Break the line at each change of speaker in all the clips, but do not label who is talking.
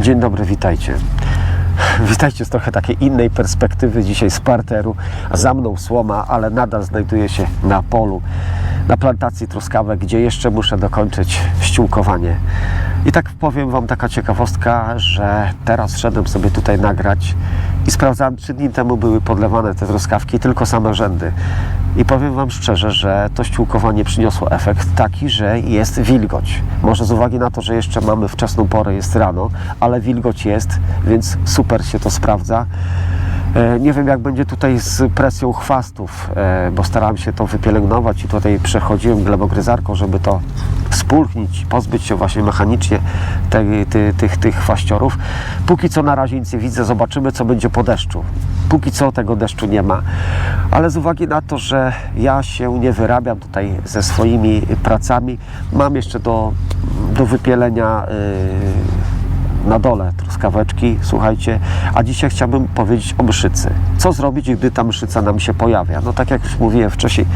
Dzień dobry, witajcie. Witajcie z trochę takiej innej perspektywy dzisiaj z parteru. Za mną słoma, ale nadal znajduję się na polu, na plantacji truskawek, gdzie jeszcze muszę dokończyć ściółkowanie. I tak powiem Wam taka ciekawostka, że teraz szedłem sobie tutaj nagrać i sprawdzałem, trzy dni temu były podlewane te truskawki, tylko same rzędy. I powiem Wam szczerze, że to ściółkowanie przyniosło efekt taki, że jest wilgoć. Może z uwagi na to, że jeszcze mamy wczesną porę, jest rano, ale wilgoć jest, więc super się to sprawdza. E, Nie wiem, jak będzie tutaj z presją chwastów, e, bo starałem się to wypielęgnować i tutaj przechodziłem glebogryzarką, żeby to spulchnić, pozbyć się właśnie mechanicznie te, ty, tych, tych chwaściorów. Póki co na razie nic nie widzę, zobaczymy, co będzie po deszczu. Póki co tego deszczu nie ma, ale z uwagi na to, że ja się nie wyrabiam tutaj ze swoimi pracami, mam jeszcze do, do wypielenia. Yy, na dole truskaweczki, słuchajcie, a dzisiaj chciałbym powiedzieć o mszycy. Co zrobić, gdy ta mszyca nam się pojawia? No tak jak już mówiłem wcześniej,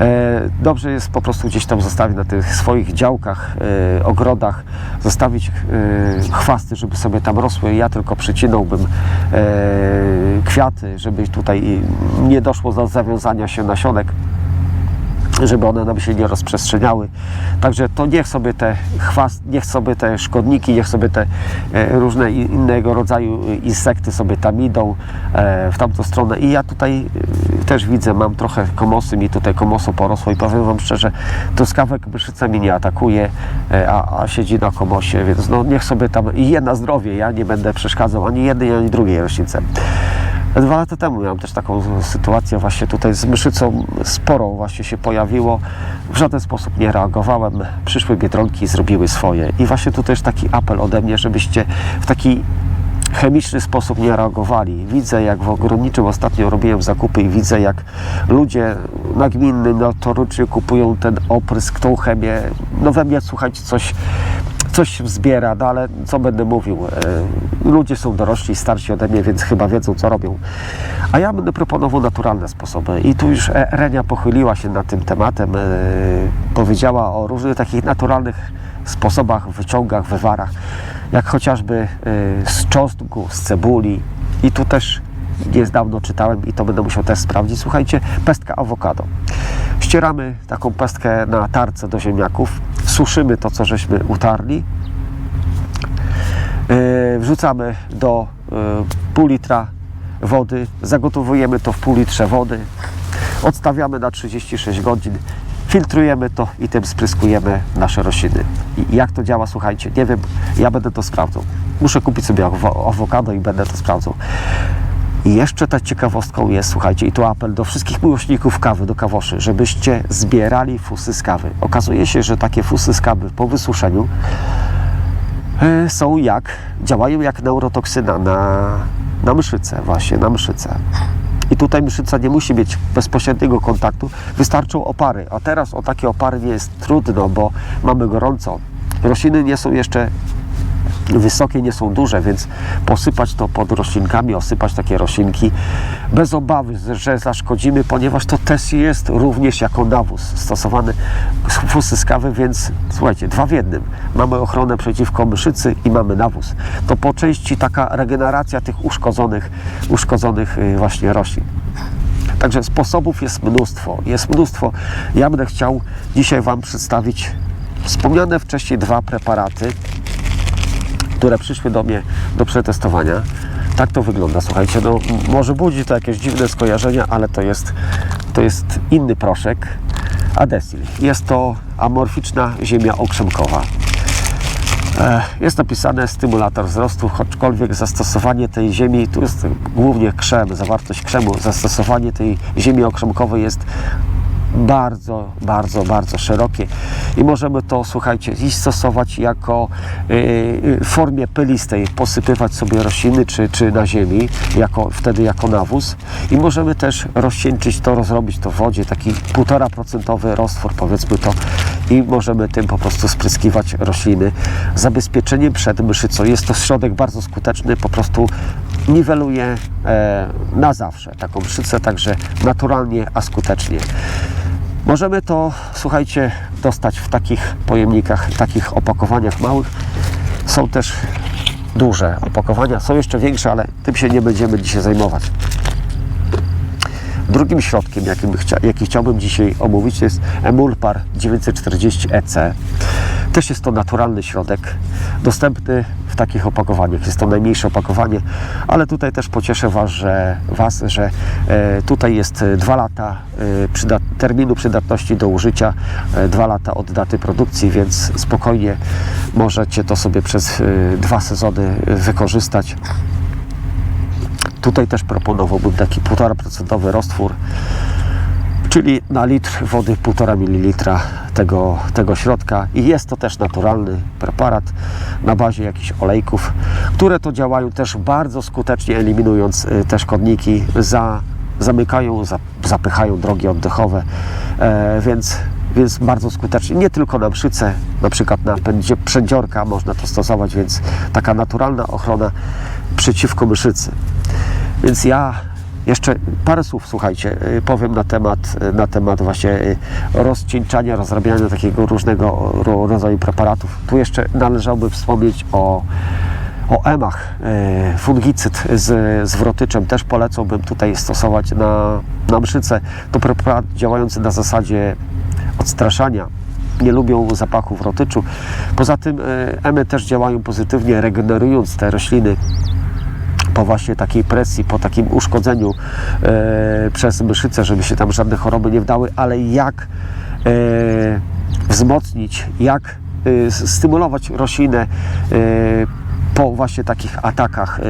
e, dobrze jest po prostu gdzieś tam zostawić na tych swoich działkach, e, ogrodach, zostawić e, chwasty, żeby sobie tam rosły. Ja tylko przycinałbym kwiaty, żeby tutaj nie doszło do zawiązania się nasionek żeby one nam się nie rozprzestrzeniały. Także to niech sobie te chwast, niech sobie te szkodniki, niech sobie te e, różne innego rodzaju e, insekty sobie tam idą e, w tamtą stronę. I ja tutaj też widzę, mam trochę komosy, mi tutaj komoso porosło i powiem Wam szczerze, truskawek myszyca mi nie atakuje, a, a siedzi na komosie, więc no niech sobie tam i je na zdrowie, ja nie będę przeszkadzał ani jednej, ani drugiej roślince. Dwa lata temu miałem też taką sytuację właśnie tutaj z myszycą sporą właśnie się pojawiło. W żaden sposób nie reagowałem. Przyszły biedronki zrobiły swoje. I właśnie tu też taki apel ode mnie, żebyście w taki chemiczny sposób nie reagowali. Widzę, jak w ogrodniczym ostatnio robiłem zakupy i widzę, jak ludzie nagminny, notorycznie kupują ten oprysk, tą chemię. No we mnie, słuchajcie, coś coś się wzbiera, no ale co będę mówił? E, Ludzie są dorośli, starsi ode mnie, więc chyba wiedzą, co robią. A ja będę proponował naturalne sposoby. I tu już e, Renia pochyliła się nad tym tematem, e, powiedziała o różnych takich naturalnych sposobach, wyciągach, wywarach, jak chociażby z czosnku, z cebuli. I tu też niedawno czytałem i to będę musiał też sprawdzić. Słuchajcie, pestka awokado. Ścieramy taką pestkę na tarce do ziemniaków, suszymy to, co żeśmy utarli, Yy, wrzucamy do yy, pół litra wody, zagotowujemy to w pół litrze wody, odstawiamy na 36 godzin, filtrujemy to i tym spryskujemy nasze rośliny. I jak to działa, słuchajcie, nie wiem, ja będę to sprawdzał. Muszę kupić sobie awo- awokado i będę to sprawdzał. I jeszcze ta ciekawostką jest, słuchajcie, i tu apel do wszystkich miłośników kawy, do kawoszy, żebyście zbierali fusy z kawy. Okazuje się, że takie fusy z kawy po wysuszeniu e, są jak, działają jak neurotoksyna na, na myszycę, właśnie na myszycę. I tutaj myszyca nie musi mieć bezpośredniego kontaktu, wystarczą opary. A teraz o takie opary nie jest trudno, bo mamy gorąco. Rośliny nie są jeszcze wysokie, nie są duże, więc posypać to pod roślinkami, osypać takie roślinki bez obawy, że zaszkodzimy, ponieważ to też jest również jako nawóz stosowany fusy z kawy, więc słuchajcie, dwa w jednym. Mamy ochronę przeciwko myszycy i mamy nawóz. To po części taka regeneracja tych uszkodzonych, uszkodzonych y, właśnie roślin. Także sposobów jest mnóstwo, jest mnóstwo. Ja będę chciał dzisiaj Wam przedstawić wspomniane wcześniej dwa preparaty, które przyszły do mnie do przetestowania. Tak to wygląda, słuchajcie, no może budzi to jakieś dziwne skojarzenia, ale to jest, to jest inny proszek, Adesil. Jest to amorficzna ziemia okrzemkowa. E, Jest napisane stymulator wzrostu, choćkolwiek zastosowanie tej ziemi, tu jest głównie krzem, zawartość krzemu, zastosowanie tej ziemi okrzemkowej jest bardzo, bardzo, bardzo szerokie i możemy to, słuchajcie, i stosować jako y, y, w formie pylistej, posypywać sobie rośliny czy, czy na ziemi, jako, wtedy jako nawóz i możemy też rozcieńczyć to, rozrobić to w wodzie, taki 1,5% roztwór powiedzmy to i możemy tym po prostu spryskiwać rośliny. Zabezpieczeniem przed myszycą jest to środek bardzo skuteczny, po prostu niweluje e, na zawsze taką myszycę, także naturalnie, a skutecznie. Możemy to, słuchajcie, dostać w takich pojemnikach, takich opakowaniach małych. Są też duże opakowania. Są jeszcze większe, ale tym się nie będziemy dzisiaj zajmować. Drugim środkiem, jakim jaki chciałbym dzisiaj omówić, jest Emulpar 940 EC. Też jest to naturalny środek, dostępny w takich opakowaniach. Jest to najmniejsze opakowanie, ale tutaj też pocieszę Was, że, was, że e, tutaj jest 2 lata e, przydat, terminu przydatności do użycia, 2 lata od daty produkcji, więc spokojnie możecie to sobie przez e, dwa sezony e, wykorzystać. Tutaj też proponowałbym taki 1,5% roztwór, czyli na litr wody 1,5 ml tego, tego środka. I jest to też naturalny preparat na bazie jakichś olejków, które to działają też bardzo skutecznie, eliminując y, te szkodniki, za, zamykają, za, zapychają drogi oddechowe, e, więc więc bardzo skutecznie, nie tylko na mszyce, na przykład na pędzie przędziorka można to stosować, więc taka naturalna ochrona przeciwko myszycy. Więc ja jeszcze parę słów, słuchajcie, y, powiem na temat, y, na temat właśnie y, rozcieńczania, rozrabiania takiego różnego ro- rodzaju preparatów. Tu jeszcze należałoby wspomnieć o o emach, fungicyd z, z wrotyczem też polecałbym tutaj stosować na, na mszyce. To preparat działający na zasadzie odstraszania. Nie lubią zapachu wrotyczu. Poza tym emy też działają pozytywnie, regenerując te rośliny po właśnie takiej presji, po takim uszkodzeniu e, przez myszycę, żeby się tam żadne choroby nie wdały, ale jak e, wzmocnić, jak e, stymulować roślinę e, po właśnie takich atakach, e,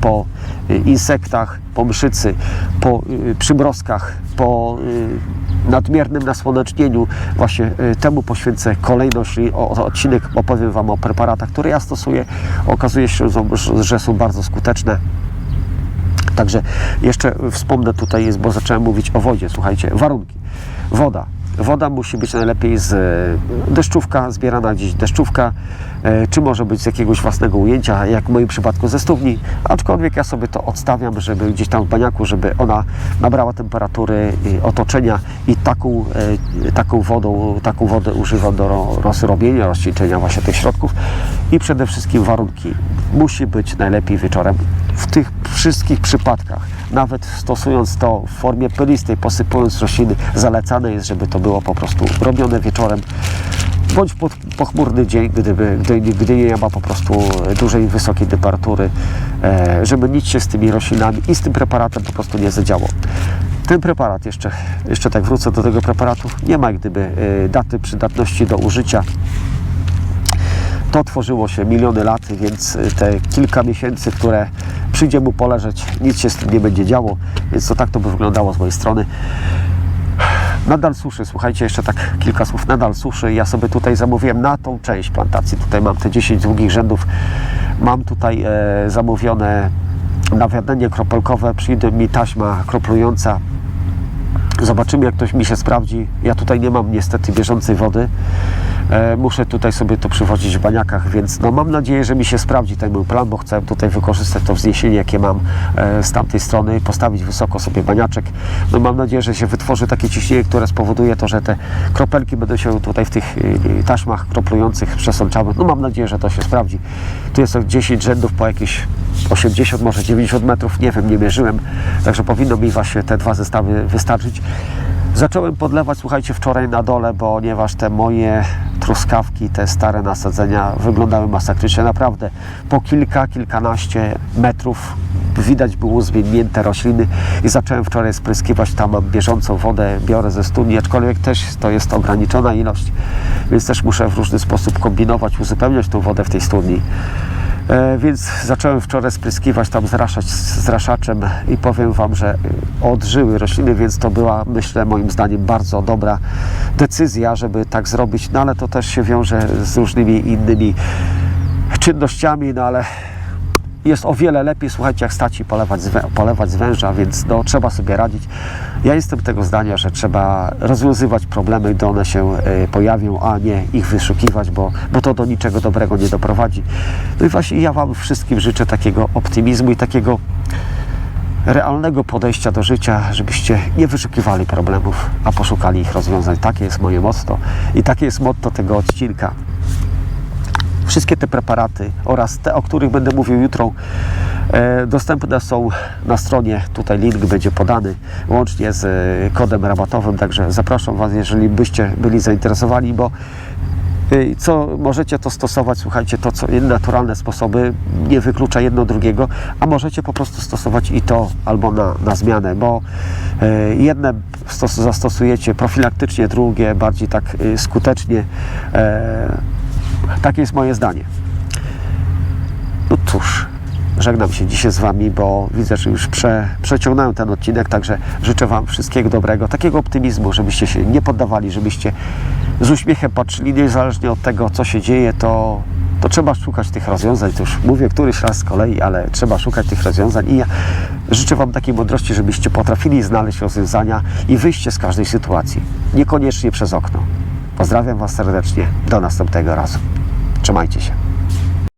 po e, insektach, po mszycy, po e, przymrozkach, po nadmiernym nasłonecznieniu. Właśnie temu poświęcę kolejność i odcinek opowiem Wam o preparatach, które ja stosuję. Okazuje się, że- są bardzo skuteczne. Także jeszcze wspomnę tutaj, bo zacząłem mówić o wodzie. Słuchajcie, warunki. Woda. Woda musi być najlepiej z e, deszczówka, zbierana gdzieś deszczówka, e, czy może być z jakiegoś własnego ujęcia, jak w moim przypadku ze studni, aczkolwiek ja sobie to odstawiam, żeby gdzieś tam w baniaku, żeby ona nabrała temperatury otoczenia i taką, e, taką wodą, taką wodę używam do ro- rozrobienia, rozcieńczenia właśnie tych środków i przede wszystkim warunki. Musi być najlepiej wieczorem. W tych wszystkich przypadkach, nawet stosując to w formie pylistej, posypując rośliny, zalecane jest, żeby to było po prostu robione wieczorem bądź pod- pochmurny dzień, gdyby, gdy, gdy nie ma po prostu dużej, wysokiej temperatury, e, żeby nic się z tymi roślinami i z tym preparatem po prostu nie zadziało. Ten preparat, jeszcze, jeszcze tak wrócę do tego preparatu, nie ma gdyby e, daty przydatności do użycia. To tworzyło się miliony lat, więc y, te kilka miesięcy, które przyjdzie mu poleżeć, nic się z tym nie będzie działo, więc to tak to by wyglądało z mojej strony. Nadal suszy, słuchajcie, jeszcze tak kilka słów, nadal suszy. Ja sobie tutaj zamówiłem na tą część plantacji, tutaj mam te 10 długich rzędów, mam tutaj e, zamówione nawiadenie kropelkowe, przyjdzie mi taśma kroplująca, Zobaczymy, jak to mi się sprawdzi. Ja tutaj nie mam niestety bieżącej wody. E, muszę tutaj sobie to przywozić w baniakach, więc no, mam nadzieję, że mi się sprawdzi ten mój plan, bo chcę tutaj wykorzystać to wzniesienie, jakie mam e, z tamtej strony, postawić wysoko sobie baniaczek. No, mam nadzieję, że się wytworzy takie ciśnienie, które spowoduje to, że te kropelki będą się tutaj w tych y, taśmach kroplujących przesączały. No mam nadzieję, że to się sprawdzi. Tu jest 10 rzędów po jakieś 80, może 90 metrów, nie wiem, nie mierzyłem, także powinno mi właśnie te dwa zestawy wystarczyć. Zacząłem podlewać, słuchajcie, wczoraj na dole, ponieważ te moje truskawki, te stare nasadzenia wyglądały masakrycznie. Naprawdę po kilka, kilkanaście metrów widać było zwiędnięte rośliny i zacząłem wczoraj spryskiwać. Tam bieżącą wodę, biorę ze studni, aczkolwiek też to jest ograniczona ilość, więc też muszę w różny sposób kombinować, uzupełniać tą wodę w tej studni. E, więc zacząłem wczoraj spryskiwać tam, zraszać zraszaczem i powiem Wam, że y, odżyły rośliny, więc to była, myślę, moim zdaniem bardzo dobra decyzja, żeby tak zrobić, no ale to też się wiąże z różnymi innymi czynnościami, no ale jest o wiele lepiej, słuchajcie, jak stać i polewać z, polewać z węża, więc no, trzeba sobie radzić. Ja jestem tego zdania, że trzeba rozwiązywać problemy, gdy one się e, pojawią, a nie ich wyszukiwać, bo, bo to do niczego dobrego nie doprowadzi. No i właśnie ja Wam wszystkim życzę takiego optymizmu i takiego realnego podejścia do życia, żebyście nie wyszukiwali problemów, a poszukali ich rozwiązań. Takie jest moje motto i takie jest motto tego odcinka. Wszystkie te preparaty oraz te, o których będę mówił jutro, e, dostępne są na stronie. Tutaj link będzie podany łącznie z e, kodem rabatowym, także zapraszam Was, jeżeli byście byli zainteresowani, bo y, co możecie to stosować, słuchajcie, to co naturalne sposoby nie wyklucza jedno drugiego, a możecie po prostu stosować i to albo na, na zmianę, bo jedne stos, zastosujecie profilaktycznie, drugie bardziej tak skutecznie. E, takie jest moje zdanie. No cóż, żegnam się dzisiaj z Wami, bo widzę, że już prze, przeciągnąłem ten odcinek, także życzę Wam wszystkiego dobrego, takiego optymizmu, żebyście się nie poddawali, żebyście z uśmiechem patrzyli, niezależnie od tego, co się dzieje, to, to trzeba szukać tych rozwiązań. To już mówię któryś raz z kolei, ale trzeba szukać tych rozwiązań i ja życzę Wam takiej mądrości, żebyście potrafili znaleźć rozwiązania i wyjście z każdej sytuacji, niekoniecznie przez okno. Pozdrawiam Was serdecznie, do następnego razu. Trzymajcie się.